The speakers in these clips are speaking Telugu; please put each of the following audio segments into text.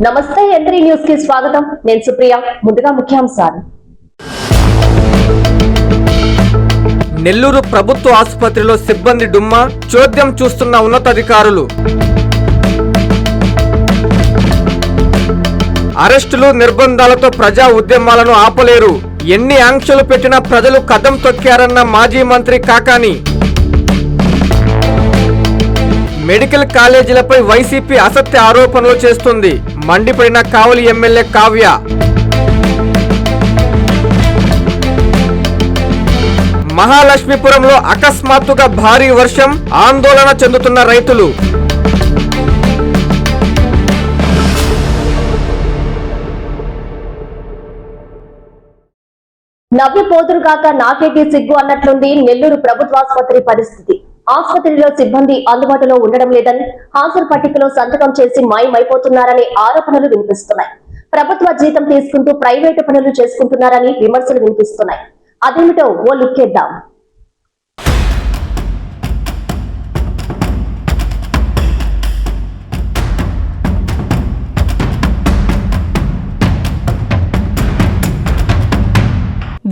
నమస్తే ఎంత్రీ న్యూస్కి స్వాగతం. నేను సుప్రియ ముందుగా ముఖ్యాంశాలు. నెల్లూరు ప్రభుత్వ ఆసుపత్రిలో సిబ్బంది డుమ్మా చోద్యం చూస్తున్న ఉన్నతాధికారులు. అరెస్టులు నిర్బంధాలతో ప్రజా ఉద్యమాలను ఆపలేరు. ఎన్ని ఆంక్షలు పెట్టినా ప్రజలు కదం తొక్కారన్న మాజీ మంత్రి కాకాని. మెడికల్ కాలేజీలపై వైసీపీ అసత్య ఆరోపణలు చేస్తుంది. మండిపడిన కావలి ఎమ్మెల్యే కావ్య. మహాలక్ష్మీపురంలో అకస్మాత్తుగా భారీ వర్షం ఆందోళన చెందుతున్న రైతులు. నవ్వి పోదురుగాక నాకేటి సిగ్గు అన్నట్లుంది నెల్లూరు ప్రభుత్వాసుపత్రి పరిస్థితి. ఆసుపత్రిలో సిబ్బంది అందుబాటులో ఉండడం లేదని హాజరు పట్టికలో సంతకం చేసి మాయమైపోతున్నారనే ఆరోపణలు వినిపిస్తున్నాయి. ప్రభుత్వ జీతం తీసుకుంటూ ప్రైవేటు పనులు చేసుకుంటున్నారని విమర్శలు వినిపిస్తున్నాయి. అదేమిటో ఓ లుక్కేద్దాం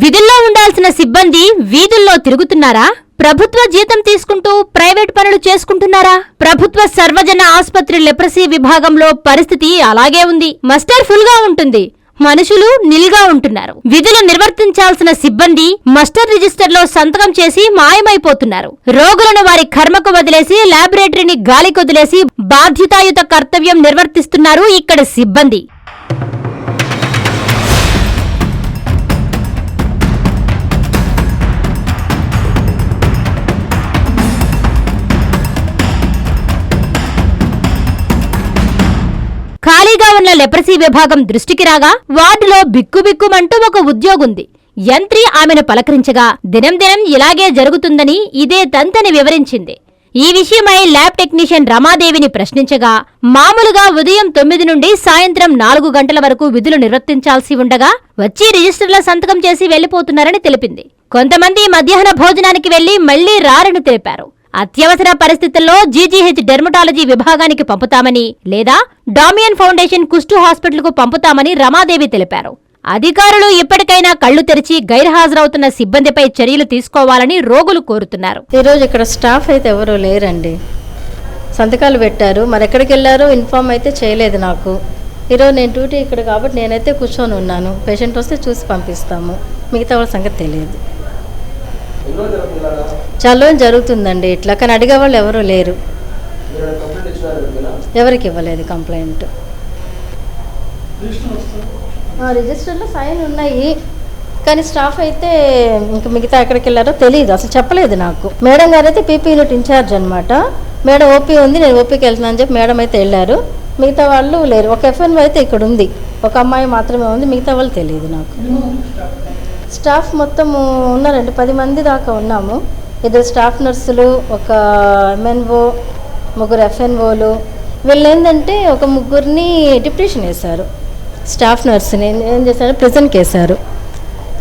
విధుల్లో ఉండాల్సిన సిబ్బంది వీధుల్లో తిరుగుతున్నారా? ప్రభుత్వ జీతం తీసుకుంటూ ప్రైవేట్ పనులు చేసుకుంటున్నారా? ప్రభుత్వ సర్వజన ఆసుపత్రి లెప్రసీ విభాగంలో పరిస్థితి అలాగే ఉంది. మస్టర్ ఫుల్గా ఉంటుంది. మనుషులు నిల్గా ఉంటున్నారు. విధులు నిర్వర్తించాల్సిన సిబ్బంది మస్టర్ రిజిస్టర్లో సంతకం చేసి మాయమైపోతున్నారు. రోగులను వారి కర్మకు వదిలేసి లాబొరేటరీని గాలికి వదిలేసి బాధ్యతాయుత కర్తవ్యం నిర్వర్తిస్తున్నారు ఇక్కడ సిబ్బంది. ఖాళీగా లెప్రసీ విభాగం దృష్టికి రాగా వార్డులో బిక్కుబిక్కుమంటూ ఒక ఉద్యోగుంది. యంత్రి ఆమెను పలకరించగా దినం దినం ఇలాగే జరుగుతుందని ఇదే తంతని వివరించింది. ఈ విషయమై ల్యాబ్ టెక్నీషియన్ రమాదేవిని ప్రశ్నించగా మామూలుగా ఉదయం తొమ్మిది నుండి సాయంత్రం నాలుగు గంటల వరకు విధులు నిర్వర్తించాల్సి ఉండగా వచ్చి రిజిస్టర్ల సంతకం చేసి వెళ్ళిపోతున్నారని తెలిపింది. కొంతమంది మధ్యాహ్న భోజనానికి వెళ్ళి మళ్ళీ రారని తెలిపారు. అత్యవసర పరిస్థితుల్లో జీజీహెచ్ డెర్మటాలజీ విభాగానికి పంపుతామని లేదా డామియన్ ఫౌండేషన్ కుష్టు హాస్పిటల్కు పంపుతామని రమాదేవి తెలిపారు. అధికారులు ఇప్పటికైనా కళ్ళు తెరిచి గైర్హాజరవుతున్న సిబ్బందిపై చర్యలు తీసుకోవాలని రోగులు కోరుతున్నారు. ఈరోజు ఇక్కడ స్టాఫ్ అయితే ఎవరూ లేరండి. సంతకాలు పెట్టారు. మరి ఎక్కడికి వెళ్ళారో ఇన్ఫామ్ అయితే చేయలేదు నాకు. ఈరోజు నేను డ్యూటీ ఇక్కడ కాబట్టి నేనైతే కూర్చొని ఉన్నాను. పేషెంట్ వస్తే చూసి పంపిస్తాము. మిగతా వాళ్ళ సంగతి తెలియదు. చాలా జరుగుతుందండి ఇట్లా కానీ అడిగే వాళ్ళు ఎవరూ లేరు. ఎవరికి ఇవ్వలేదు కంప్లైంట్ రిజిస్టర్లో సైన్ ఉన్నాయి కానీ స్టాఫ్ అయితే ఇంక మిగతా ఎక్కడికి వెళ్ళారో తెలియదు అసలు చెప్పలేదు నాకు. మేడం గారు అయితే పీపీ యూనిట్ ఇన్ఛార్జ్ అనమాట మేడం ఓపీ ఉంది నేను ఓపీకి వెళ్తున్నాను అని చెప్పి మేడం అయితే వెళ్ళారు. మిగతా వాళ్ళు లేరు. ఒక ఎఫ్ఎన్ అయితే ఇక్కడ ఉంది ఒక అమ్మాయి మాత్రమే ఉంది మిగతా వాళ్ళు తెలియదు నాకు. స్టాఫ్ మొత్తం ఉన్నారండి. పది మంది దాకా ఉన్నాము. ఇద్దరు స్టాఫ్ నర్సులు ఒక ఎంఎన్ఓ ముగ్గురు ఎఫ్ఎన్ఓలు వీళ్ళు ఏంటంటే ఒక ముగ్గురిని డిప్రెషన్ వేశారు. స్టాఫ్ నర్స్ని ఏం చేశారు? ప్రజెంట్కి వేశారు.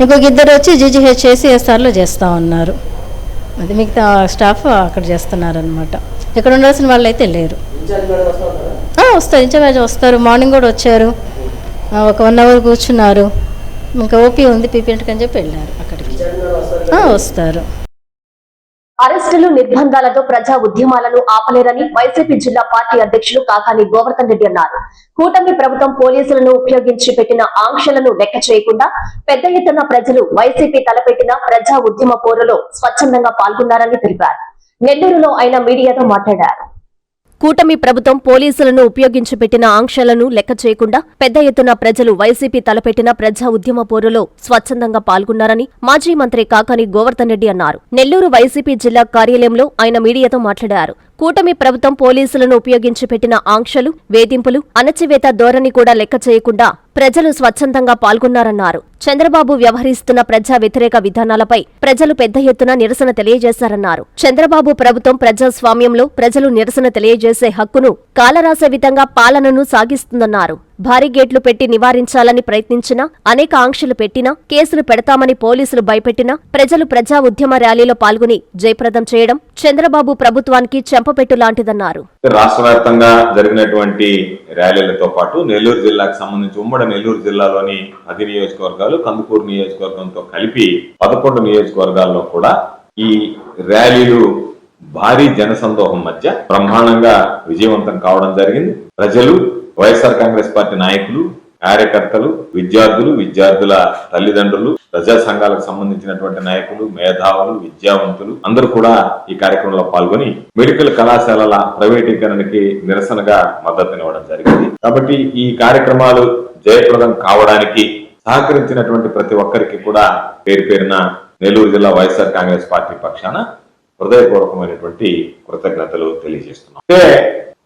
ఇంకొక ఇద్దరు వచ్చి జీజీహెచ్ చేసి ఎస్ఆర్లో చేస్తూ ఉన్నారు. అది మిగతా స్టాఫ్ అక్కడ చేస్తున్నారనమాట ఇక్కడ ఉండాల్సిన వాళ్ళు అయితే లేరు వస్తారు. ఇన్ఛార్జ్ వస్తారు. మార్నింగ్ కూడా వచ్చారు. ఒక వన్ అవర్ కూర్చున్నారు. ఇంకా ఓపీ ఉంది పీపీఎంట్కి అని చెప్పి వెళ్ళారు అక్కడికి. వస్తారు. అరెస్టులు నిర్బంధాలతో ప్రజా ఉద్యమాలను ఆపలేరని వైసీపీ జిల్లా పార్టీ అధ్యక్షులు కాకాని గోవర్ధన్ రెడ్డి అన్నారు. కూటమి ప్రభుత్వం పోలీసులను ఉపయోగించి పెట్టిన ఆంక్షలను లెక్క చేయకుండా పెద్ద ఎత్తున ప్రజలు వైసీపీ తలపెట్టిన ప్రజా ఉద్యమ పోరులో స్వచ్ఛందంగా పాల్గొన్నారని తెలిపారు. నెల్లూరులో ఆయన మీడియాతో మాట్లాడారు. కూటమి ప్రభుత్వం పోలీసులను ఉపయోగించి పెట్టిన ఆంక్షలను లెక్క చేయకుండా పెద్ద ఎత్తున ప్రజలు వైసీపీ తలపెట్టిన ప్రజా ఉద్యమ పోరులో స్వచ్ఛందంగా పాల్గొన్నారని మాజీ మంత్రి కాకాని గోవర్ధన్ రెడ్డి అన్నారు. నెల్లూరు వైసీపీ జిల్లా కార్యాలయంలో ఆయన మీడియాతో మాట్లాడారు. కూటమి ప్రభుత్వం పోలీసులను ఉపయోగించి పెట్టిన ఆంక్షలు వేధింపులు అణచివేత ధోరణి కూడా లెక్క చేయకుండా ప్రజలు స్వచ్ఛందంగా పాల్గొన్నారన్నారు. చంద్రబాబు వ్యవహరిస్తున్న ప్రజా వ్యతిరేక విధానాలపై ప్రజలు పెద్ద ఎత్తున నిరసన తెలియజేశారన్నారు. చంద్రబాబు ప్రభుత్వం ప్రజాస్వామ్యంలో ప్రజలు నిరసన తెలియజేసే హక్కును కాలరాసే విధంగా పాలనను సాగిస్తుందన్నారు. భారీ గేట్లు పెట్టి నివారించాలని ప్రయత్నించినా అనేక ఆంక్షలు పెట్టినా కేసులు పెడతామని పోలీసులు భయపెట్టినా ప్రజలు ప్రజా ఉద్యమ ర్యాలీలో పాల్గొని జయప్రదం చేయడం చంద్రబాబు ప్రభుత్వానికి చెంపపెట్టు లాంటిదన్నారు. రాష్ట్ర వ్యాప్తంగా జరిగినటువంటి ర్యాలీలతో పాటు నెల్లూరు జిల్లాకు సంబంధించి ఉమ్మడి నెల్లూరు జిల్లాలోని పది నియోజకవర్గాలు కందుకూరు నియోజకవర్గంతో కలిపి పదకొండు నియోజకవర్గాల్లో కూడా ఈ ర్యాలీలు భారీ జనసందోహం మధ్య బ్రహ్మాండంగా విజయవంతం కావడం జరిగింది. ప్రజలు వైఎస్ఆర్ కాంగ్రెస్ పార్టీ నాయకులు కార్యకర్తలు విద్యార్థులు విద్యార్థుల తల్లిదండ్రులు ప్రజా సంఘాలకు సంబంధించినటువంటి నాయకులు మేధావులు విద్యావంతులు అందరూ కూడా ఈ కార్యక్రమంలో పాల్గొని మెడికల్ కళాశాలల ప్రైవేటీకరణకి నిరసనగా మద్దతునివ్వడం జరిగింది. కాబట్టి ఈ కార్యక్రమాలు జయప్రదం కావడానికి సహకరించినటువంటి ప్రతి ఒక్కరికి కూడా పేరు పేరున నెల్లూరు జిల్లా వైఎస్ఆర్ కాంగ్రెస్ పార్టీ పక్షాన హృదయపూర్వకమైనటువంటి కృతజ్ఞతలు తెలియజేస్తున్నాం. అంటే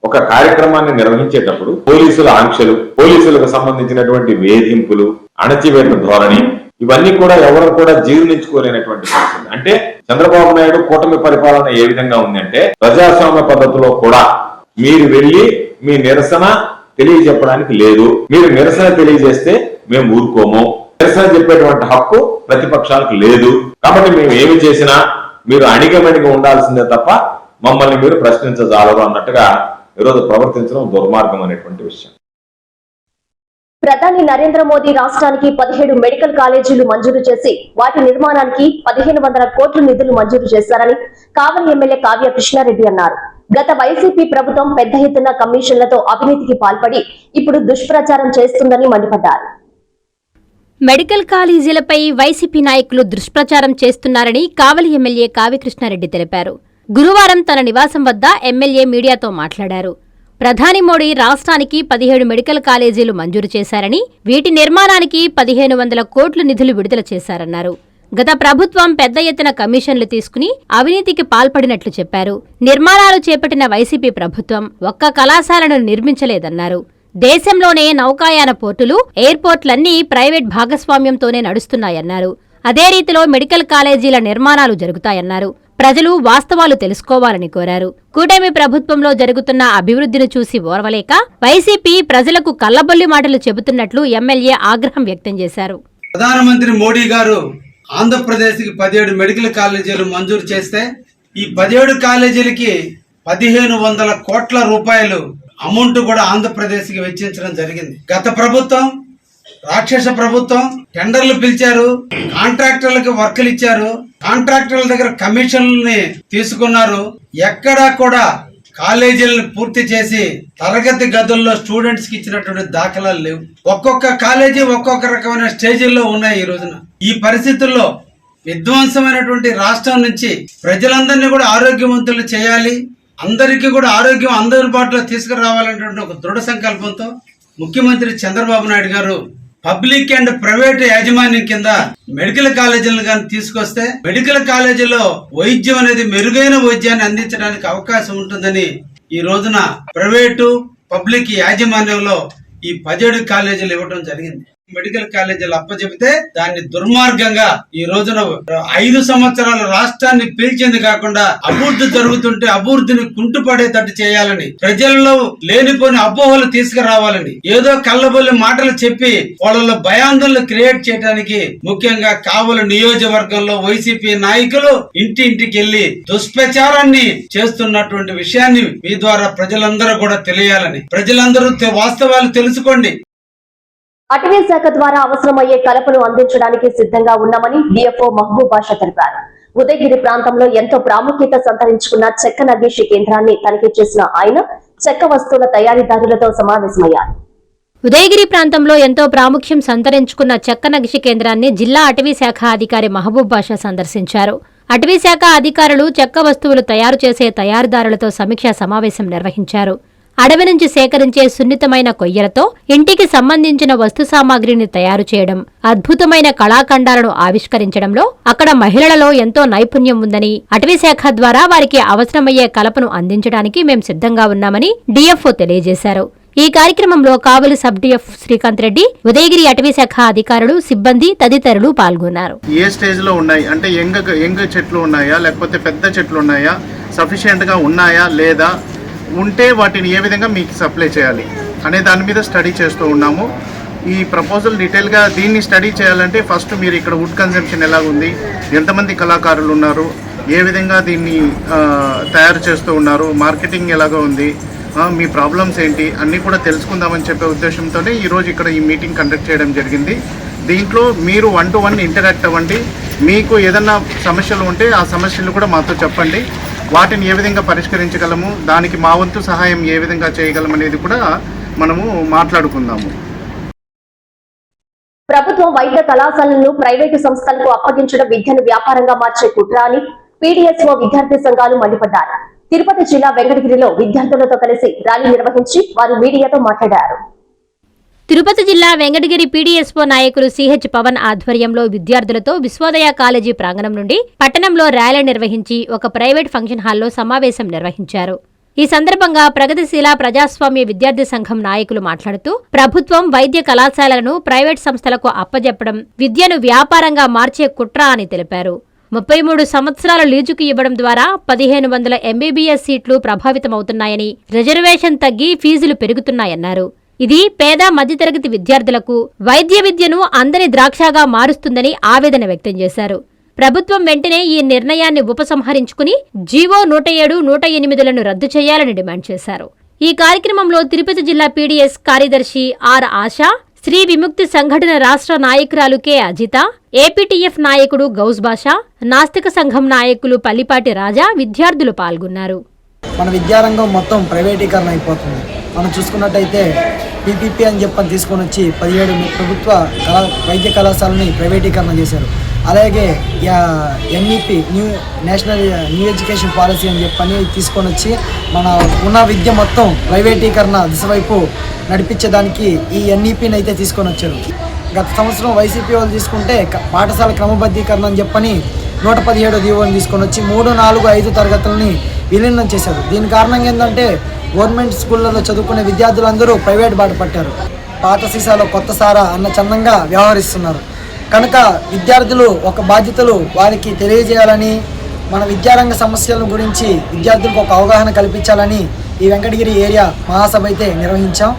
ఒక కార్యక్రమాన్ని నిర్వహించేటప్పుడు పోలీసుల ఆంక్షలు పోలీసులకు సంబంధించినటువంటి వేధింపులు అణచివేత ధోరణి ఇవన్నీ కూడా ఎవరు కూడా జీర్ణించుకోలేనటువంటి పరిస్థితి. అంటే చంద్రబాబు నాయుడు కూటమి పరిపాలన ఏ విధంగా ఉందంటే ప్రజాస్వామ్య పద్ధతిలో కూడా మీరు వెళ్ళి మీ నిరసన తెలియజెప్పడానికి లేదు. మీరు నిరసన తెలియజేస్తే మేము ఊరుకోము. నిరసన చెప్పేటువంటి హక్కు ప్రతిపక్షాలకు లేదు. కాబట్టి మేము ఏమి చేసినా మీరు అణిగమణిగా ఉండాల్సిందే తప్ప మమ్మల్ని మీరు ప్రశ్నించజాలరు అన్నట్టుగా ఈరోజు ప్రవర్తించడం దుర్మార్గం అనేటువంటి విషయం. ప్రధాని నరేంద్ర మోదీ రాష్ట్రానికి పదిహేడు మెడికల్ కాలేజీలు మంజూరు చేసి వాటి నిర్మాణానికి పదిహేను వందల కోట్ల నిధులు మంజూరు చేశారని కావలి ఎమ్మెల్యే కావ్య కృష్ణారెడ్డి అన్నారు. గత వైసీపీ ప్రభుత్వం పెద్ద ఎత్తున కమిషన్లతో అవినీతికి పాల్పడి ఇప్పుడు దుష్ప్రచారం చేస్తుందని మండిపడ్డారు. మెడికల్ కాలేజీలపై వైసీపీ నాయకులు దుష్ప్రచారం చేస్తున్నారని కావలి ఎమ్మెల్యే కావ్యకృష్ణారెడ్డి తెలిపారు. గురువారం తన నివాసం వద్ద ఎమ్మెల్యే మీడియాతో మాట్లాడారు. ప్రధాని మోడీ రాష్ట్రానికి పదిహేడు మెడికల్ కాలేజీలు మంజూరు చేశారని వీటి నిర్మాణానికి పదిహేను వందల కోట్లు నిధులు విడుదల చేశారన్నారు. గత ప్రభుత్వం పెద్ద ఎత్తున కమిషన్లు తీసుకుని అవినీతికి పాల్పడినట్లు చెప్పారు. నిర్మాణాలు చేపట్టిన వైసీపీ ప్రభుత్వం ఒక్క కళాశాలను నిర్మించలేదన్నారు. దేశంలోనే నౌకాయాన పోర్టులు ఎయిర్పోర్ట్లన్నీ ప్రైవేట్ భాగస్వామ్యంతోనే నడుస్తున్నాయన్నారు. అదే రీతిలో మెడికల్ కాలేజీల నిర్మాణాలు జరుగుతాయన్నారు. ప్రజలు వాస్తవాలు తెలుసుకోవాలని కోరారు. కూటమి ప్రభుత్వంలో జరుగుతున్న అభివృద్ధిని చూసి ఓర్వలేక వైసీపీ ప్రజలకు కల్లబొల్లి మాటలు చెబుతున్నట్లు ఎమ్మెల్యే ఆగ్రహం వ్యక్తం చేశారు. ప్రధానమంత్రి మోడీ గారు ఆంధ్రప్రదేశ్కి పదిహేడు మెడికల్ కాలేజీలు మంజూరు చేస్తే ఈ పదిహేడు కాలేజీలకి పదిహేను వందల కోట్ల రూపాయలు అమౌంట్ కూడా ఆంధ్రప్రదేశ్కి వెచ్చించడం జరిగింది. గత ప్రభుత్వం రాక్షస ప్రభుత్వం టెండర్లు పిలిచారు కాంట్రాక్టర్లకు వర్కులు ఇచ్చారు. కాంట్రాక్టర్ల దగ్గర కమిషన్లని తీసుకున్నారు. ఎక్కడా కూడా కాలేజీలను పూర్తి చేసి తరగతి గదుల్లో స్టూడెంట్స్కి ఇచ్చినటువంటి దాఖలాలు లేవు. ఒక్కొక్క కాలేజీ ఒక్కొక్క రకమైన స్టేజీల్లో ఉన్నాయి ఈ రోజున. ఈ పరిస్థితుల్లో విధ్వంసమైనటువంటి రాష్ట్రం నుంచి ప్రజలందరినీ కూడా ఆరోగ్యవంతులు చేయాలి. అందరికీ కూడా ఆరోగ్యం అందుబాటులో తీసుకురావాలనేటువంటి ఒక దృఢ సంకల్పంతో ముఖ్యమంత్రి చంద్రబాబు నాయుడు గారు పబ్లిక్ అండ్ ప్రైవేట్ యాజమాన్యం కింద మెడికల్ కాలేజీలను కానీ తీసుకొస్తే మెడికల్ కాలేజీలో వైద్యం అనేది మెరుగైన వైద్యాన్ని అందించడానికి అవకాశం ఉంటుందని ఈ రోజున ప్రైవేటు పబ్లిక్ యాజమాన్యంలో ఈ పదిహేడు కాలేజీలు ఇవ్వడం జరిగింది. మెడికల్ కాలేజీలు అప్పచెబితే దాన్ని దుర్మార్గంగా ఈ రోజున ఐదు సంవత్సరాల రాష్ట్రాన్ని పీల్చింది కాకుండా అభివృద్ధి జరుగుతుంటే అభివృద్ధిని కుంటుపడేటట్టు చేయాలని ప్రజల్లో లేనిపోని అపోహలు తీసుకురావాలని ఏదో కళ్ళబొల్లి మాటలు చెప్పి వాళ్ళలో భయాందోళన క్రియేట్ చేయడానికి ముఖ్యంగా కావలి నియోజకవర్గంలో వైసీపీ నాయకులు ఇంటి ఇంటికి వెళ్ళి దుష్ప్రచారాన్ని చేస్తున్నటువంటి విషయాన్ని మీ ద్వారా ప్రజలందరూ కూడా తెలియాలని ప్రజలందరూ వాస్తవాలు తెలుసుకోండి. అటవీ శాఖ ద్వారా అవసరమయ్యే కలపను అందించడానికి సిద్ధంగా ఉన్నామని డిఎఫ్ఓ మహబూబ్ బాషా తెలిపారు. ఉదయగిరి ప్రాంతంలో ఎంతో ప్రాముఖ్యత సంతరించుకున్న చెక్క నగేషి కేంద్రాన్ని తనిఖీ చేసిన ఆయన చెక్క వస్తువుల తయారీదారులతో సమావేశమయ్యారు. ఉదయగిరి ప్రాంతంలో ఎంతో ప్రాముఖ్యం సంతరించుకున్న చెక్క నగిషి కేంద్రాన్ని జిల్లా అటవీ శాఖ అధికారి మహబూబ్ బాషా సందర్శించారు. అటవీ శాఖ అధికారులు చెక్క వస్తువులు తయారు చేసే తయారీదారులతో సమీక్షా సమావేశం నిర్వహించారు. అడవి నుంచి సేకరించే సున్నితమైన కొయ్యలతో ఇంటికి సంబంధించిన వస్తు సామాగ్రిని తయారు చేయడం అద్భుతమైన కళాఖండాలను ఆవిష్కరించడంలో అక్కడ మహిళలలో ఎంతో నైపుణ్యం ఉందని అటవీ శాఖ ద్వారా వారికి అవసరమయ్యే కలపను అందించడానికి మేం సిద్ధంగా ఉన్నామని డిఎఫ్ఓ తెలియజేశారు. ఈ కార్యక్రమంలో కావలి సబ్ డిఎఫ్ శ్రీకాంత్ రెడ్డి ఉదయగిరి అటవీ శాఖ అధికారులు సిబ్బంది తదితరులు పాల్గొన్నారు. ఏ స్టేజ్లో ఉన్నాయి? అంటే ఎంగ ఎంగ చెట్లు ఉన్నాయా? లేకపోతే పెద్ద చెట్లు ఉన్నాయా? సఫిషియెంట్గా ఉన్నాయా? లేదా? ఉంటే వాటిని ఏ విధంగా మీకు సప్లై చేయాలి అనే దాని మీద స్టడీ చేస్తూ ఉన్నాము. ఈ ప్రపోజల్ డీటెయిల్గా దీన్ని స్టడీ చేయాలంటే ఫస్ట్ మీరు ఇక్కడ వుడ్ కన్జంప్షన్ ఎలా ఉంది ఎంతమంది కళాకారులు ఉన్నారు ఏ విధంగా దీన్ని తయారు చేస్తూ ఉన్నారు మార్కెటింగ్ ఎలాగ ఉంది మీ ప్రాబ్లమ్స్ ఏంటి అన్నీ కూడా తెలుసుకుందామని చెప్పే ఉద్దేశంతోనే ఈరోజు ఇక్కడ ఈ మీటింగ్ కండక్ట్ చేయడం జరిగింది. దీంట్లో మీరు వన్ టు వన్ ఇంటరాక్ట్ అవ్వండి. మీకు ఏదన్నా సమస్యలు ఉంటే ఆ సమస్యలు కూడా మాతో చెప్పండి. వాటిని ఏ విధంగా పరిష్కరించగలము దానికి మా వంతు సహాయం ఏ విధంగా చేయగలం అనేది కూడా మనము మాట్లాడుకుందాము. ప్రభుత్వం వైద్య కళాశాలను ప్రైవేటు సంస్థలకు అప్పగించడం విద్యను వ్యాపారంగా మార్చే కుట్ర అని పీడీఎస్ఓ విద్యార్థి సంఘాలు మండిపడ్డారు తిరుపతి జిల్లా వెంకటగిరిలో విద్యార్థులతో కలిసి ర్యాలీ నిర్వహించి వారు మీడియాతో మాట్లాడారు. తిరుపతి జిల్లా వెంకటగిరి పీడీఎస్ఓ నాయకులు సిహెచ్ పవన్ ఆధ్వర్యంలో విద్యార్థులతో విశ్వోదయ కాలేజీ ప్రాంగణం నుండి పట్టణంలో ర్యాలీ నిర్వహించి ఒక ప్రైవేట్ ఫంక్షన్ హాల్లో సమావేశం నిర్వహించారు. ఈ సందర్భంగా ప్రగతిశీల ప్రజాస్వామ్య విద్యార్థి సంఘం నాయకులు మాట్లాడుతూ ప్రభుత్వం వైద్య కళాశాలలను ప్రైవేట్ సంస్థలకు అప్పజెప్పడం విద్యను వ్యాపారంగా మార్చే కుట్ర అని తెలిపారు. ముప్పై మూడు సంవత్సరాల లీజుకు ఇవ్వడం ద్వారా పదిహేను వందల ఎంబీబీఎస్ సీట్లు ప్రభావితమవుతున్నాయని రిజర్వేషన్ తగ్గి ఫీజులు పెరుగుతున్నాయన్నారు. ఇది పేద మధ్యతరగతి విద్యార్థులకు వైద్య విద్యను అందని ద్రాక్షగా మారుస్తుందని ఆవేదన వ్యక్తం చేశారు. ప్రభుత్వం వెంటనే ఈ నిర్ణయాన్ని ఉపసంహరించుకుని జీవో నూట ఏడు నూట ఎనిమిదిలను రద్దు చేయాలని డిమాండ్ చేశారు. ఈ కార్యక్రమంలో తిరుపతి జిల్లా పీడీఎస్ కార్యదర్శి ఆర్ ఆశా శ్రీ విముక్తి సంఘటన రాష్ట్ర నాయకురాలు కె అజిత ఏపీటీఎఫ్ నాయకుడు గౌస్ బాషా నాస్తిక సంఘం నాయకులు పల్లిపాటి రాజా విద్యార్థులు పాల్గొన్నారు. మన విద్యారంగం మొత్తం ప్రైవేటీకరణ అయిపోతుంది. మనం చూసుకున్నట్టయితే పీపీపీ అని చెప్పని తీసుకొని వచ్చి పదిహేడు ప్రభుత్వ కళా వైద్య కళాశాలని ప్రైవేటీకరణ చేశారు. అలాగే NEP new national new education policy అని చెప్పని తీసుకొని వచ్చి మన ఉన్న విద్య మొత్తం ప్రైవేటీకరణ దిశ వైపు నడిపించేదానికి ఈ ఎన్ఈపిని అయితే తీసుకొని వచ్చారు. గత సంవత్సరం వైసీపీ వాళ్ళు తీసుకుంటే పాఠశాల క్రమబద్ధీకరణ అని చెప్పని నూట పదిహేడు దీవులను తీసుకొని వచ్చి మూడు నాలుగు ఐదు తరగతులని విలీనం చేశారు. దీని కారణంగా ఏంటంటే గవర్నమెంట్ స్కూళ్ళలో చదువుకునే విద్యార్థులందరూ ప్రైవేట్ బాట పట్టారు. పాత సీసాలో కొత్త సారా అన్న చందంగా వ్యవహరిస్తున్నారు. కనుక విద్యార్థులు ఒక బాధ్యతలు వారికి తెలియజేయాలని మన విద్యారంగ సమస్యల గురించి విద్యార్థులకు ఒక అవగాహన కల్పించాలని ఈ వెంకటగిరి ఏరియా మహాసభ అయితే నిర్వహించాం.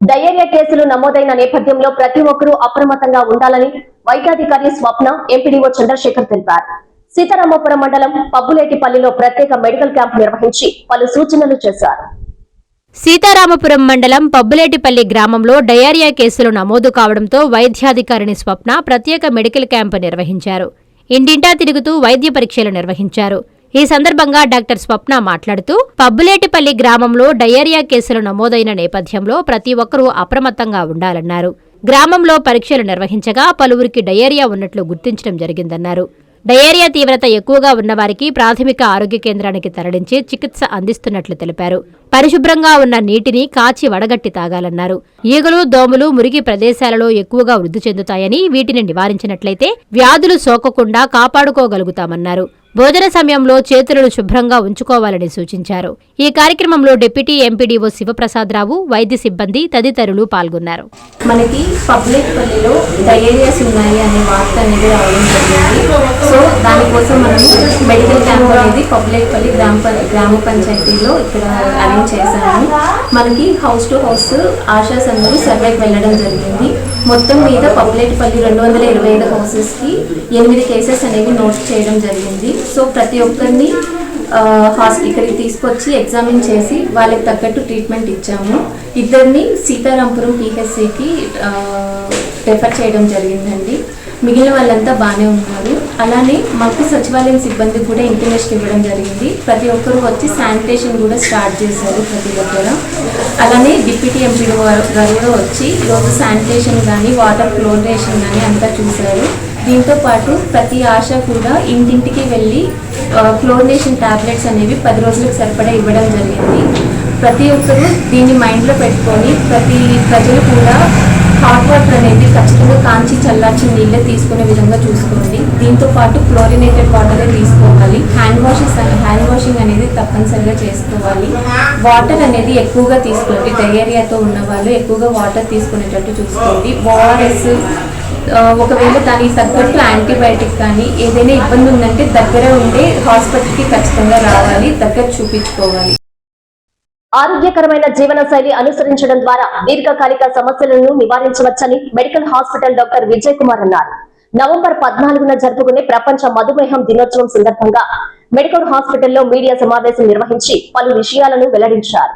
డయేరియా కేసులు నమోదైన నేపథ్యంలో ప్రతి ఒక్కరూ అప్రమత్తంగా ఉండాలని వైద్యాధికారి స్వప్న ఎంపీడీఓ చంద్రశేఖర్ తెలిపారు. సీతారామపురం మండలం పబ్బులేటిపల్లిలో ప్రత్యేక మెడికల్ క్యాంప్ నిర్వహించి పలు సూచనలు చేశారు. సీతారామపురం మండలం పబ్బులేటిపల్లి గ్రామంలో డయేరియా కేసులు నమోదు కావడంతో వైద్యాధికారిని స్వప్న ప్రత్యేక మెడికల్ క్యాంపు నిర్వహించారు. ఇంటింటా తిరుగుతూ వైద్య పరీక్షలు నిర్వహించారు. ఈ సందర్భంగా డాక్టర్ స్వప్న మాట్లాడుతూ పబ్బులేటిపల్లి గ్రామంలో డయేరియా కేసులు నమోదైన నేపథ్యంలో ప్రతి ఒక్కరూ అప్రమత్తంగా ఉండాలన్నారు. గ్రామంలో పరీక్షలు నిర్వహించగా పలువురికి డయేరియా ఉన్నట్లు గుర్తించడం జరిగిందన్నారు. డయేరియా తీవ్రత ఎక్కువగా ఉన్నవారికి ప్రాథమిక ఆరోగ్య కేంద్రానికి తరలించి చికిత్స అందిస్తున్నట్లు తెలిపారు. పరిశుభ్రంగా ఉన్న నీటిని కాచి వడగట్టి తాగాలన్నారు. ఈగలు దోమలు మురికి ప్రదేశాలలో ఎక్కువగా వృద్ధి చెందుతాయని వీటిని నివారించినట్లయితే వ్యాధులు సోకకుండా కాపాడుకోగలుగుతామన్నారు. భోజన సమయంలో చేతులను శుభ్రంగా ఉంచుకోవాలని సూచించారు. ఈ కార్యక్రమంలో డిప్యూటీ ఎంపీడీఓ శివప్రసాదరావు వైద్య సిబ్బంది తదితరులు పాల్గొన్నారు. మనకి పబ్లిక్ పల్లిలో డయేరియాస్ ఉన్నాయి అనే వార్త అనేది రావడం జరిగింది. సో దానికోసం మనం మెడికల్ క్యాంప్ అనేది పబ్లిక్ పల్లి గ్రామ గ్రామ పంచాయతీలో ఇక్కడ అరేంజ్ చేశాము. మనకి హౌస్ టు హౌస్ ఆశాస్ అందరూ సర్వేకి వెళ్ళడం జరిగింది. మొత్తం మీద పబ్లిక్ పల్లి రెండు వందల ఇరవై ఐదు హౌసెస్కి ఎనిమిది కేసెస్ అనేవి నోట్ చేయడం జరిగింది. సో ప్రతి ఒక్కరిని హాస్ ఇక్కడికి తీసుకొచ్చి ఎగ్జామిన్ చేసి వాళ్ళకి తగ్గట్టు ట్రీట్మెంట్ ఇచ్చాము. ఇద్దరిని సీతారాంపురం పిహెచ్సికి రెఫర్ చేయడం జరిగిందండి. మిగిలిన వాళ్ళంతా బాగానే ఉన్నారు. అలానే మాకు సచివాలయం సిబ్బందికి కూడా ఇంటిమేషన్ ఇవ్వడం జరిగింది. ప్రతి ఒక్కరు వచ్చి శానిటేషన్ కూడా స్టార్ట్ చేశారు ప్రతి ఒక్కరు. అలానే డిప్యూటీ ఎంపీ గారు కూడా వచ్చి ఈరోజు శానిటేషన్ కానీ వాటర్ ఫ్లోరేషన్ కానీ అంతా చూశారు. దీంతో పాటు ప్రతి ఆశ కూడా ఇంటింటికి వెళ్ళి క్లోరినేషన్ టాబ్లెట్స్ అనేవి పది రోజులకు సరిపడా ఇవ్వడం జరిగింది. ప్రతి ఒక్కరూ దీన్ని మైండ్లో పెట్టుకొని ప్రతి ప్రజలు కూడా హాట్ వాటర్ అనేది ఖచ్చితంగా కాంచి చల్లార్చిన నీళ్ళే తీసుకునే విధంగా చూసుకోండి. దీంతో పాటు క్లోరినేటెడ్ వాటరే తీసుకోవాలి. హ్యాండ్ వాషెస్ హ్యాండ్ వాషింగ్ అనేది తప్పనిసరిగా చేసుకోవాలి. వాటర్ అనేది ఎక్కువగా తీసుకోండి. డయేరియాతో ఉన్న వాళ్ళు ఎక్కువగా వాటర్ తీసుకునేటట్టు చూసుకోండి. ఓఆర్ఎస్ ఒకవేళ దానికి తగ్గట్టు యాంటీబయాటిక్ కానీ ఏదైనా ఇబ్బంది ఉందంటే దగ్గర ఉండే హాస్పిటల్కి ఖచ్చితంగా రావాలి. దగ్గర చూపించుకోవాలి. ఆరోగ్యకరమైన జీవన శైలి అనుసరించడం ద్వారా దీర్ఘకాలిక సమస్యలను నివారించవచ్చని medical hospital doctor Vijay Kumar అన్నారు. నవంబర్ పద్నాలుగున జరుపుకునే ప్రపంచ మధుమేహం దినోత్సవం సందర్భంగా మెడికల్ హాస్పిటల్లో మీడియా సమావేశం నిర్వహించి పలు విషయాలను వెల్లడించారు.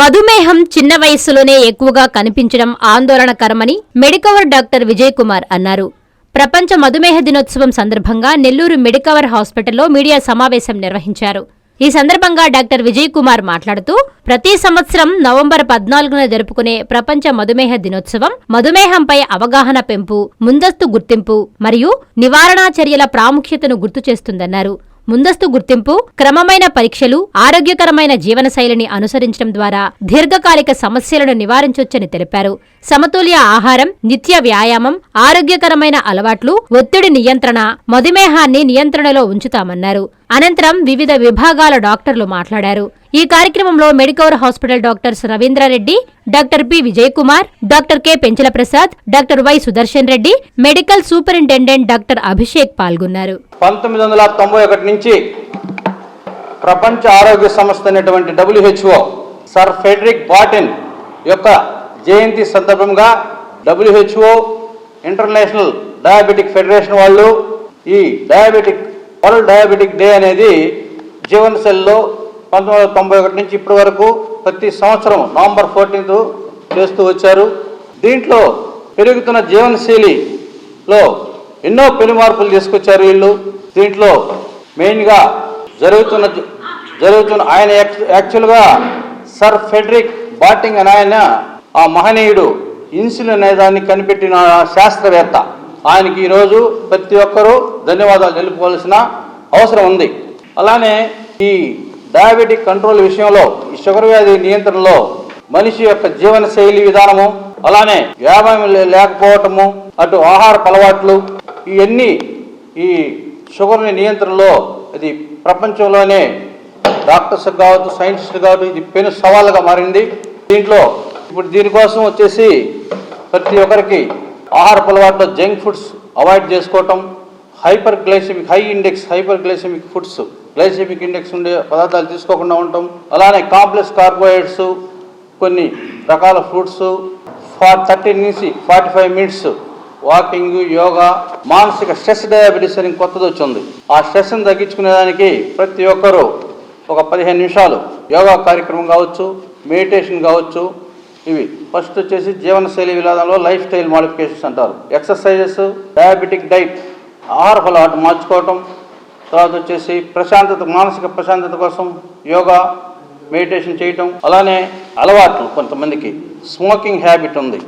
మధుమేహం చిన్న వయస్సులోనే ఎక్కువగా కనిపించడం ఆందోళనకరమని మెడికవర్ డాక్టర్ విజయ్ కుమార్ అన్నారు. ప్రపంచ మధుమేహ దినోత్సవం సందర్భంగా నెల్లూరు మెడికవర్ హాస్పిటల్లో మీడియా సమావేశం నిర్వహించారు. ఈ సందర్భంగా డాక్టర్ విజయ్ కుమార్ మాట్లాడుతూ ప్రతి సంవత్సరం నవంబర్ పద్నాలుగున జరుపుకునే ప్రపంచ మధుమేహ దినోత్సవం మధుమేహంపై అవగాహన పెంపు ముందస్తు గుర్తింపు మరియు నివారణా చర్యల ప్రాముఖ్యతను గుర్తు చేస్తుందన్నారు. ముందస్తు గుర్తింపు క్రమమైన పరీక్షలు ఆరోగ్యకరమైన జీవనశైలిని అనుసరించడం ద్వారా దీర్ఘకాలిక సమస్యలను నివారించొచ్చని తెలిపారు. సమతుల్య ఆహారం నిత్య వ్యాయామం ఆరోగ్యకరమైన అలవాట్లు ఒత్తిడి నియంత్రణ మధుమేహాన్ని నియంత్రణలో ఉంచుతామన్నారు. అనంతరం వివిధ విభాగాల డాక్టర్లు మాట్లాడారు. ఈ కార్యక్రమంలో Medicover hospital doctors Ravindra Reddy doctor P Vijay Kumar doctor K Penchala Prasad doctor Y Sudarshan Reddy medical superintendent doctor Abhishek పాల్గొన్నారు. పంతొమ్మిది వందల తొంభై ఒకటి నుంచి ప్రపంచ ఆరోగ్య సంస్థ అనేటువంటి డబ్ల్యూహెచ్ఓ సర్ ఫెడరిక్ బాటిన్ యొక్క జయంతి సందర్భంగా డబ్ల్యూహెచ్ఓ ఇంటర్నేషనల్ డయాబెటిక్ ఫెడరేషన్ వాళ్ళు ఈ డయాబెటిక్ వరల్డ్ డయాబెటిక్ డే అనేది జీవనశైలిలో పంతొమ్మిది వందల తొంభై ఒకటి నుంచి ఇప్పటి వరకు ప్రతి సంవత్సరం నవంబర్ ఫోర్టీన్త్ చేస్తూ వచ్చారు. దీంట్లో పెరుగుతున్న జీవనశైలిలో ఎన్నో పెను మార్పులు తీసుకొచ్చారు వీళ్ళు. దీంట్లో మెయిన్గా జరుగుతున్న జరుగుతున్న ఆయన యాక్చు- యాక్చువల్గా సర్ ఫెడరిక్ బాటింగ్ అని ఆయన ఆ మహనీయుడు ఇన్సులిన్ అనే దాన్ని కనిపెట్టిన శాస్త్రవేత్త. ఆయనకి ఈరోజు ప్రతి ఒక్కరూ ధన్యవాదాలు తెలుపుకోవాల్సిన అవసరం ఉంది. అలానే ఈ డయాబెటిక్ కంట్రోల్ విషయంలో ఈ షుగర్ వ్యాధి నియంత్రణలో మనిషి యొక్క జీవన శైలి విధానము అలానే వ్యాయామం లేకపోవటము అటు ఆహార అలవాట్లు ఇవన్నీ ఈ షుగర్ని నియంత్రణలో ఇది ప్రపంచంలోనే డాక్టర్స్ కావచ్చు సైంటిస్ట్ కావచ్చు ఇది పెను సవాలుగా మారింది. దీంట్లో ఇప్పుడు దీనికోసం వచ్చేసి ప్రతి ఒక్కరికి ఆహార అలవాట్లు జంక్ ఫుడ్స్ అవాయిడ్ చేసుకోవటం hyper glycemic high index hyper glycemic foods glycemic index ఉండే పదార్థాలు తీసుకోకుండా ఉండటం అలానే కాంప్లెక్స్ కార్బోహైడ్రేట్స్ కొన్ని రకాల ఫ్రూట్స్ ఫార్ థర్టీ నుంచి forty five minutes walking yoga మానసిక స్ట్రెస్ డయాబెటీస్ అని కొత్తది వచ్చింది. ఆ స్ట్రెస్ని తగ్గించుకునేదానికి ప్రతి ఒక్కరూ ఒక పదిహేను నిమిషాలు యోగా కార్యక్రమం కావచ్చు మెడిటేషన్ కావచ్చు ఇవి. ఫస్ట్ వచ్చేసి జీవనశైలి విధానంలో లైఫ్ స్టైల్ మాడిఫికేషన్స్ అంటారు. ఎక్సర్సైజెస్ డయాబెటిక్ డైట్ ఆహార అలవాటు మార్చుకోవటం తర్వాత వచ్చేసి ప్రశాంతత మానసిక ప్రశాంతత కోసం యోగా మెడిటేషన్ చేయటం అలానే అలవాట్లు కొంతమందికి. స్మోకింగ్ హ్యాబిట్ ఉంది.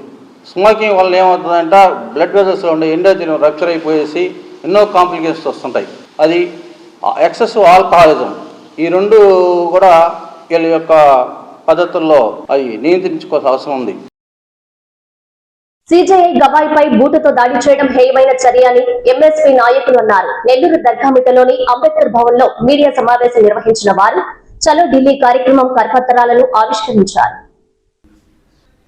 స్మోకింగ్ వల్ల ఏమవుతుందంటే బ్లడ్ వెజల్స్లో ఉండే ఎండోజిన్ రప్చర్ అయిపోయేసి ఎన్నో కాంప్లికేషన్స్ వస్తుంటాయి. అది ఎక్సెస్ ఆల్కహాలిజం. ఈ రెండు కూడా వీళ్ళ యొక్క పద్ధతుల్లో అవి నియంత్రించుకోవాల్సిన అవసరం ఉంది. సిజేఐ గవాయిపై బూటుతో దాడి చేయడం హేయమైన చర్య అని ఎంఎస్పీ నాయకులు అన్నారు. నెల్లూరు దర్గామిటలోని అంబేద్కర్ భవన్లో మీడియా సమావేశం నిర్వహించిన వారు చలో ఢిల్లీ కార్యక్రమం కరపత్రాలను ఆవిష్కరించారు.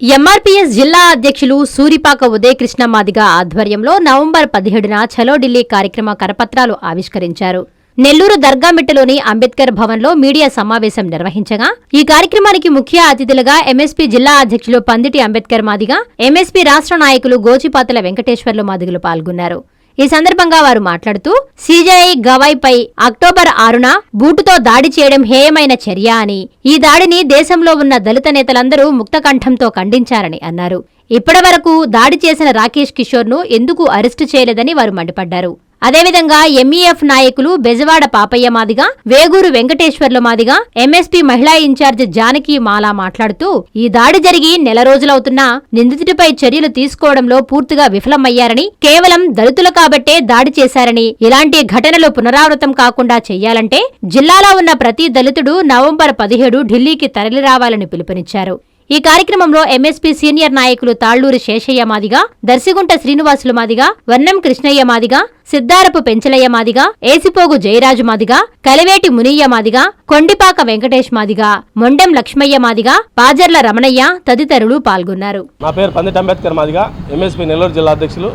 ఎంఆర్పీఎస్ జిల్లా అధ్యక్షులు సూరిపాక ఉదయకృష్ణ మాదిగ ఆధ్వర్యంలో నవంబర్ పదిహేడున చలో ఢిల్లీ కార్యక్రమ కరపత్రాలు ఆవిష్కరించారు. నెల్లూరు దర్గామిట్టలోని అంబేద్కర్ భవన్లో మీడియా సమావేశం నిర్వహించగా ఈ కార్యక్రమానికి ముఖ్య అతిథులుగా ఎంఎస్పీ జిల్లా అధ్యక్షులు పందిటి అంబేద్కర్ మాదిగా ఎంఎస్పీ రాష్ట్ర నాయకులు గోచిపాతల వెంకటేశ్వర్లు మాదిగలు పాల్గొన్నారు. ఈ సందర్భంగా వారు మాట్లాడుతూ సీజేఐ గవాయ్పై అక్టోబర్ ఆరున బూటుతో దాడి చేయడం హేయమైన చర్య అని ఈ దాడిని దేశంలో ఉన్న దళిత నేతలందరూ ముక్తకంఠంతో ఖండించారని అన్నారు. ఇప్పటివరకు దాడి చేసిన రాకేష్ కిషోర్ను ఎందుకు అరెస్టు చేయలేదని వారు మండిపడ్డారు. అదేవిధంగా ఎంఈఎఫ్ నాయకులు బెజవాడ పాపయ్య మాదిగా వేగూరు వెంకటేశ్వర్ల మాదిగా ఎంఎస్పీ మహిళా ఇన్ఛార్జ్ జానకి మాలా మాట్లాడుతూ ఈ దాడి జరిగి నెల రోజులవుతున్నా నిందితుడిపై చర్యలు తీసుకోవడంలో పూర్తిగా విఫలమయ్యారని కేవలం దళితులు కాబట్టే దాడి చేశారని ఇలాంటి ఘటనలు పునరావృతం కాకుండా చెయ్యాలంటే జిల్లాలో ఉన్న ప్రతి దళితుడు నవంబర్ పదిహేడు ఢిల్లీకి తరలిరావాలని పిలుపునిచ్చారు. ఈ కార్యక్రమంలో ఎంఎస్పీ సీనియర్ నాయకులు తాళ్ళూరి శేషయ్య మాదిగా దర్శిగుంట శ్రీనివాసులు మాదిగా వర్ణం కృష్ణయ్య మాదిగా సిద్దారపు పెంచలయ్య మాదిగా ఏసిపోగు జయరాజు మాదిగా కలివేటి మునియ్య మాదిగా కొండిపాక వెంకటేష్ మాదిగా మొండెం లక్ష్మయ్య మాదిగా పాజర్ల రమణయ్య తదితరులు పాల్గొన్నారు. నా పేరు పందిట్ అంబేద్కర్ మాదిగా ఎంఎస్పీ నెల్లూరు జిల్లా అధ్యక్షులు.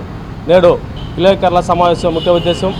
నేడు విలేకరుల సమావేశం ముఖ్య ఉద్దేశం.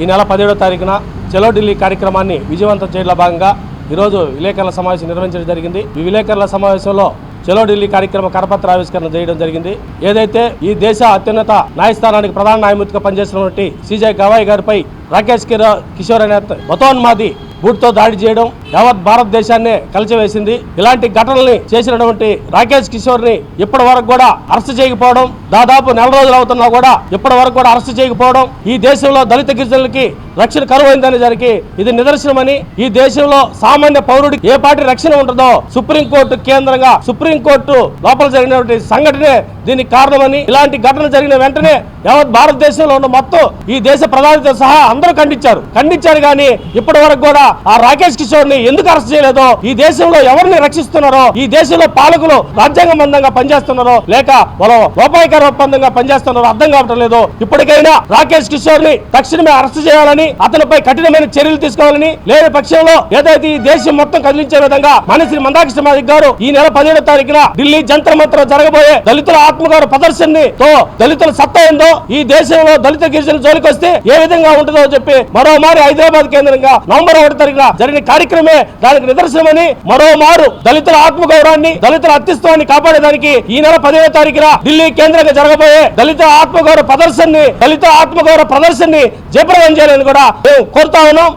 ఈ నెల పదిహేడో తారీఖున చలో ఢిల్లీ కార్యక్రమాన్ని విజయవంతం చేయడంలో భాగంగా ఈరోజు విలేకరుల సమావేశం నిర్వహించడం జరిగింది. ఈ విలేకరుల సమావేశంలో చలో ఢిల్లీ కార్యక్రమ కరపత్ర ఆవిష్కరణ చేయడం జరిగింది. ఏదైతే ఈ దేశ అత్యున్నత న్యాయస్థానానికి ప్రధాన న్యాయమూర్తిగా పనిచేస్తున్నటువంటి సిజై గవాయ్ గారిపై రాకేష్ కిరా- కిషోర్ అనే మతోన్మాది బూట్తో దాడి చేయడం యావత్ భారతదేశాన్నే కలిచివేసింది. ఇలాంటి ఘటనల్ని చేసినటువంటి రాకేష్ కిషోర్ని ఇప్పటి వరకు కూడా అరెస్ట్ చేయకపోవడం దాదాపు నెల రోజులు అవుతున్నా కూడా ఇప్పటి వరకు కూడా అరెస్ట్ చేయకపోవడం ఈ దేశంలో దళిత గిరిజనులకి రక్షణ కరువైందనే దానికి ఇది నిదర్శనమని ఈ దేశంలో సామాన్య పౌరుడికి ఏ పార్టీ రక్షణ ఉంటుందో సుప్రీంకోర్టు కేంద్రంగా సుప్రీంకోర్టు లోపల జరిగినటువంటి సంఘటనే దీనికి కారణమని ఇలాంటి ఘటన జరిగిన వెంటనే యావత్ భారతదేశంలో ఉన్న మొత్తం ఈ దేశ ప్రధానితో సహా అందరూ ఖండించారు. ఖండించారు కానీ ఇప్పటి వరకు కూడా ఆ రాకేష్ కిషోర్ని ఎందుకు అరెస్ట్ చేయలేదో ఈ దేశంలో ఎవరిని రక్షిస్తున్నారో ఈ దేశంలో పాలకులు రాజ్యాంగబద్ధంగా పనిచేస్తున్నారో లేక వాళ్ళు లోపాయకర ఒప్పందంగా పనిచేస్తున్నారో అర్థం కావటం లేదు ఇప్పటికైనా రాకేష్ కిషోర్ని తక్షణమే అరెస్ట్ చేయాలని అతనిపై కఠినమైన చర్యలు తీసుకోవాలని లేని పక్షంలో ఏదైతే ఈ దేశం మొత్తం కదిలించే విధంగా మనశ్రీ మందాకృష్ణ మాదిక్ గారు ఈ నెల పదిహేడో తారీఖున ఢిల్లీ జంతర్ మంత్ర జరగబోయే దళితుల ఆత్మగారు ప్రదర్శనని తో దళితుల సత్తా ఏందో ఈ దేశంలో దళిత గిరిజన జోలికి వస్తే ఏ విధంగా ఉంటుందో చెప్పి మరోమారి హైదరాబాద్ కేంద్రంగా నవంబర్ ఒకటి తారీఖున జరిగిన కార్యక్రమే దానికి నిదర్శనమని మరోమారు దళితుల ఆత్మగౌరవాన్ని దళితుల అత్యత్వాన్ని కాపాడేదానికి ఈ నెల పదవ తారీఖున ఢిల్లీ కేంద్రంగా జరగబోయే దళిత ఆత్మగౌరవ ప్రదర్శనని దళిత ఆత్మగౌరవ ప్రదర్శనని జయప్రదం చేయాలని కూడా మేము కోరుతా ఉన్నాం.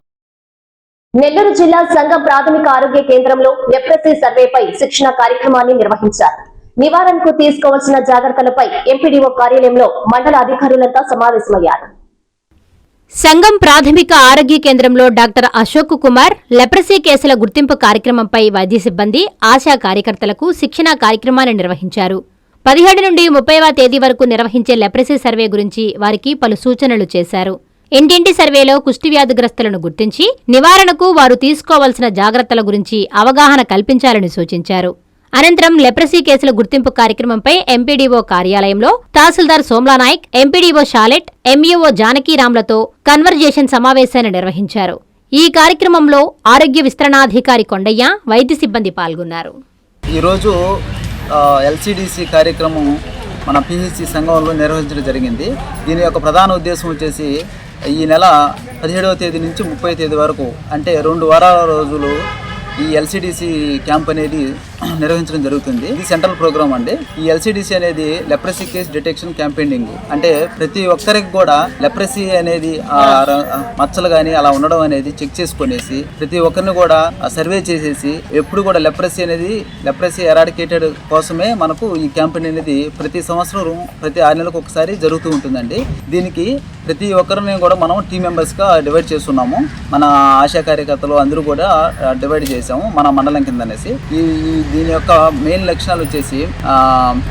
నెల్లూరు జిల్లా సంఘం ప్రాథమిక ఆరోగ్య కేంద్రంలో లెప్రసీ సర్వేపై శిక్షణ కార్యక్రమాన్ని నిర్వహించారు. నివారణకు తీసుకోవాల్సిన జాగ్రత్తలపై ఎంపీడీఓ కార్యాలయంలో మండల అధికారులంతా సమావేశమయ్యారు. సంఘం ప్రాథమిక ఆరోగ్య కేంద్రంలో డాక్టర్ అశోక్ కుమార్ లెప్రసీ కేసుల గుర్తింపు కార్యక్రమంపై వైద్య సిబ్బంది ఆశా కార్యకర్తలకు శిక్షణా కార్యక్రమాన్ని నిర్వహించారు. పదిహేడు నుండి ముప్పైవ తేదీ వరకు నిర్వహించే లెప్రసీ సర్వే గురించి వారికి పలు సూచనలు చేశారు. ఇంటింటి సర్వేలో కుష్టి వ్యాధిగ్రస్తులను గుర్తించి నివారణకు వారు తీసుకోవాల్సిన జాగ్రత్తల గురించి అవగాహన కల్పించాలని సూచించారు. అనంతరం లెప్రసీ కేసుల గుర్తింపు కార్యక్రమంపై ఎంపీడీఓ కార్యాలయంలో తహసీల్దార్ సోమ్లానాయక్ ఎంపీడీఓ షాలెట్ ఎంఈఓ జానకీరామ్లతో కన్వర్జేషన్ సమావేశాన్ని నిర్వహించారు. ఈ కార్యక్రమంలో ఆరోగ్య విస్తరణాధికారి కొండయ్య వైద్య సిబ్బంది పాల్గొన్నారు. ఈరోజు ఎల్సిడిసి కార్యక్రమం మన పిహెచ్సి సంఘంలో నిర్వహించడం జరిగింది. దీని యొక్క ప్రధాన ఉద్దేశం వచ్చేసి ఈ నెల పదిహేడవ తేదీ నుంచి ముప్పై తేదీ వరకు అంటే రెండు వారాల రోజులు ఈ ఎల్సిడిసి క్యాంప్ అనేది నిర్వహించడం జరుగుతుంది. ఇది సెంట్రల్ ప్రోగ్రామ్ అండి. ఈ ఎల్సిడిసి అనేది లెప్రసీ కేస్ డిటెక్షన్ క్యాంపెయినింగ్ అంటే ప్రతి ఒక్కరికి కూడా లెప్రసీ అనేది ఆ మచ్చలు కానీ అలా ఉండడం అనేది చెక్ చేసుకునేసి ప్రతి ఒక్కరిని కూడా సర్వే చేసేసి ఎప్పుడు కూడా లెప్రసీ అనేది లెప్రసీ ఎరాడికేటెడ్ కోసమే మనకు ఈ క్యాంపెయిన్ అనేది ప్రతి సంవత్సరం ప్రతి ఆరు నెలలకు ఒకసారి జరుగుతూ ఉంటుందండి. దీనికి ప్రతి ఒక్కరిని కూడా మనం టీం మెంబర్స్గా డివైడ్ చేస్తున్నాము. మన ఆశా కార్యకర్తలు అందరూ కూడా డివైడ్ చేసాము మన మండలం కింద అనేసి ఈ దీని యొక్క మెయిన్ లక్షణాలు వచ్చేసి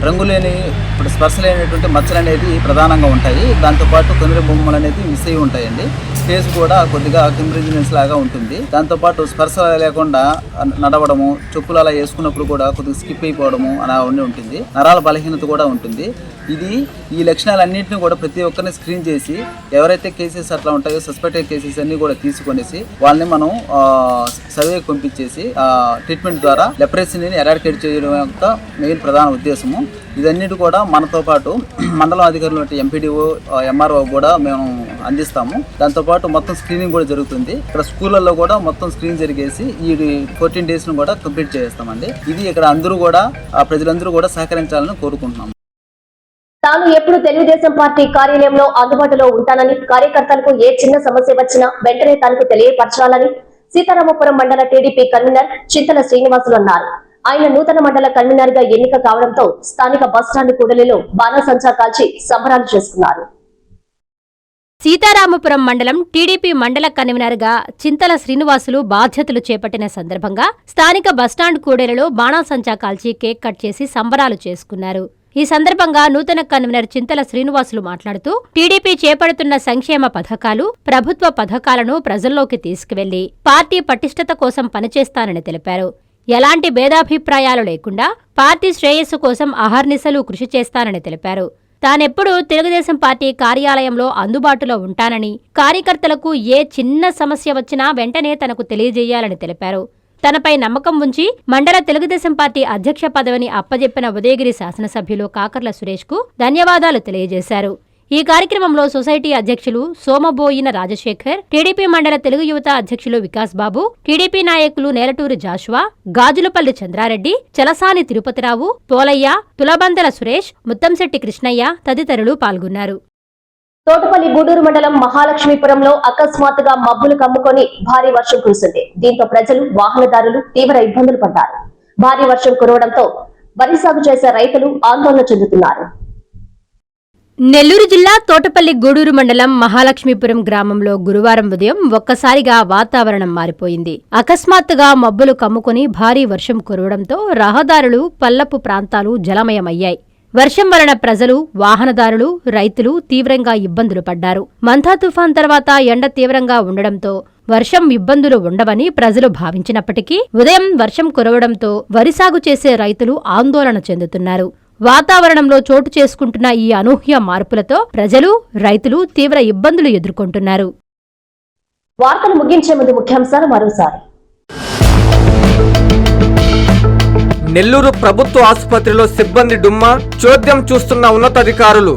రంగు రంగులేని ఇప్పుడు స్పర్శ లేనటువంటి మచ్చలు అనేది ప్రధానంగా ఉంటాయి. దాంతోపాటు కొందరి బొమ్మలు అనేది మిస్ అయి ఉంటాయండి. స్పేస్ కూడా కొద్దిగా కింబ్రిజినెన్స్ లాగా ఉంటుంది. దాంతోపాటు స్పర్శ లేకుండా నడవడము చెప్పులు అలా వేసుకున్నప్పుడు కూడా కొద్దిగా స్కిప్ అయిపోవడము అలా ఉండి ఉంటుంది. నరాల బలహీనత కూడా ఉంటుంది. ఇది ఈ లక్షణాలన్నింటినీ కూడా ప్రతి ఒక్కరిని స్క్రీన్ చేసి ఎవరైతే కేసెస్ అట్లా ఉంటాయో సస్పెక్టెడ్ కేసెస్ అన్ని కూడా తీసుకొనేసి వాళ్ళని మనం సర్వే పంపించేసి ట్రీట్మెంట్ ద్వారా లెప్రసీని ఎరాడికేట్ చేయడం యొక్క మెయిన్ ప్రధాన ఉద్దేశము. ఇదన్నిటి కూడా మనతో పాటు మండలం అధికారులు ఎంపీడీఓ ఎంఆర్ఓ కూడా మేము అందిస్తాము. దాంతోపాటు మొత్తం స్క్రీనింగ్ కూడా జరుగుతుంది. ఇక్కడ స్కూళ్ళల్లో కూడా మొత్తం స్క్రీన్ జరిగేసి ఈ ఫోర్టీన్ డేస్ను కూడా కంప్లీట్ చేస్తామండి. ఇది ఇక్కడ అందరూ కూడా ఆ ప్రజలందరూ కూడా సహకరించాలని కోరుకుంటున్నాము. తాను ఎప్పుడు తెలుగుదేశం పార్టీ కార్యాలయంలో అందుబాటులో ఉంటానని కార్యకర్తలకు ఏ చిన్న సమస్య వచ్చినా వెంటనే తనకు తెలియపరచాలని సీతారామపురం మండల టీడీపీ కన్వీనర్ చింతల శ్రీనివాసులు అన్నారు. ఆయన నూతన మండల కన్వీనర్గా ఎన్నిక కావడంతో స్థానిక బస్టాండ్ కూడలిలో బాణసంచా కాల్చి సంబరాలు చేసుకున్నారు. సీతారామపురం మండలం టీడీపీ మండల కన్వీనర్గా చింతల శ్రీనివాసులు బాధ్యతలు చేపట్టిన సందర్భంగా స్థానిక బస్టాండ్ కూడలిలో బాణాసంచా కాల్చి కేక్ కట్ చేసి సంబరాలు చేసుకున్నారు. ఈ సందర్భంగా నూతన కన్వీనర్ చింతల శ్రీనివాసులు మాట్లాడుతూ టీడీపీ చేపడుతున్న సంక్షేమ పథకాలు ప్రభుత్వ పథకాలను ప్రజల్లోకి తీసుకువెళ్ళి పార్టీ పటిష్టత కోసం పనిచేస్తానని తెలిపారు. ఎలాంటి భేదాభిప్రాయాలు లేకుండా పార్టీ శ్రేయస్సు కోసం అహర్నిశలు కృషి చేస్తానని తెలిపారు. తానెప్పుడు తెలుగుదేశం పార్టీ కార్యాలయంలో అందుబాటులో ఉంటానని కార్యకర్తలకు ఏ చిన్న సమస్య వచ్చినా వెంటనే తనకు తెలియజేయాలని తెలిపారు. తనపై నమ్మకం ఉంచి మండల తెలుగుదేశం పార్టీ అధ్యక్ష పదవిని అప్పజెప్పిన ఉదయగిరి శాసనసభ్యులు కాకర్ల సురేష్కు ధన్యవాదాలు తెలియజేశారు. ఈ కార్యక్రమంలో సొసైటీ అధ్యక్షులు సోమబోయిన రాజశేఖర్ టీడీపీ మండల తెలుగు యువత అధ్యక్షులు వికాస్ బాబు టీడీపీ నాయకులు నేలటూరి జాషువా గాజులపల్లి చంద్రారెడ్డి చలసాని తిరుపతిరావు పోలయ్య తులబందల సురేష్ ముత్తంశెట్టి కృష్ణయ్య తదితరులు పాల్గొన్నారు. తోటపల్లి గూడూరు మండలం మహాలక్ష్మీపురంలో అకస్మాత్తుగా మబ్బులు కమ్ముకొని భారీ వర్షం కురిసింది. దీంతో ప్రజలు వాహనదారులు తీవ్ర ఇబ్బందులు పడ్డారు. భారీ వర్షం కురవడంతో వరి సాగు చేసే రైతులు ఆందోళన చెందుతున్నారు. నెల్లూరు జిల్లా తోటపల్లి గూడూరు మండలం మహాలక్ష్మీపురం గ్రామంలో గురువారం ఉదయం ఒక్కసారిగా వాతావరణం మారిపోయింది. అకస్మాత్తుగా మబ్బులు కమ్ముకుని భారీ వర్షం కురవడంతో రహదారులు పల్లపు ప్రాంతాలు జలమయమయ్యాయి. వర్షం వలన ప్రజలు వాహనదారులు రైతులు తీవ్రంగా ఇబ్బందులు పడ్డారు. మంథా తుఫాన్ తర్వాత ఎండ తీవ్రంగా ఉండడంతో వర్షం ఇబ్బందులు ఉండవని ప్రజలు భావించినప్పటికీ ఉదయం వర్షం కురవడంతో వరి సాగు చేసే రైతులు ఆందోళన చెందుతున్నారు. వాతావరణంలో చోటు చేసుకుంటున్న ఈ అనూహ్య మార్పులతో ప్రజలు రైతులు తీవ్ర ఇబ్బందులు ఎదుర్కొంటున్నారు. వార్తలు ముగించే ముందు ముఖ్యాంశాలు మరోసారి. నెల్లూరు ప్రభుత్వ ఆసుపత్రిలో సిబ్బంది డుమ్మా చోద్యం చూస్తున్న ఉన్నతాధికారులు.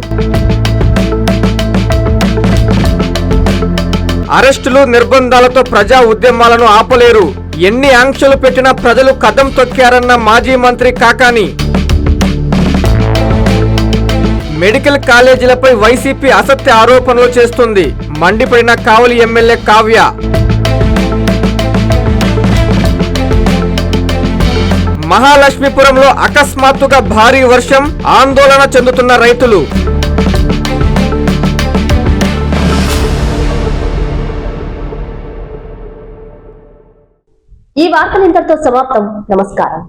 అరెస్టులు నిర్బంధాలతో ప్రజా ఉద్యమాలను ఆపలేరు. ఎన్ని ఆంక్షలు పెట్టినా ప్రజలు కదం తొక్కారన్న మాజీ మంత్రి కాకాని. మెడికల్ కాలేజీలపై వైసీపీ అసత్య ఆరోపణలు చేస్తుంది. మండిపడిన కావలి ఎమ్మెల్యే కావ్య. మహాలక్ష్మీపురంలో అకస్మాత్తుగా భారీ వర్షం ఆందోళన చెందుతున్న రైతులు. ఈ వార్తలు ఇంతటితో సమాప్తం. నమస్కారం.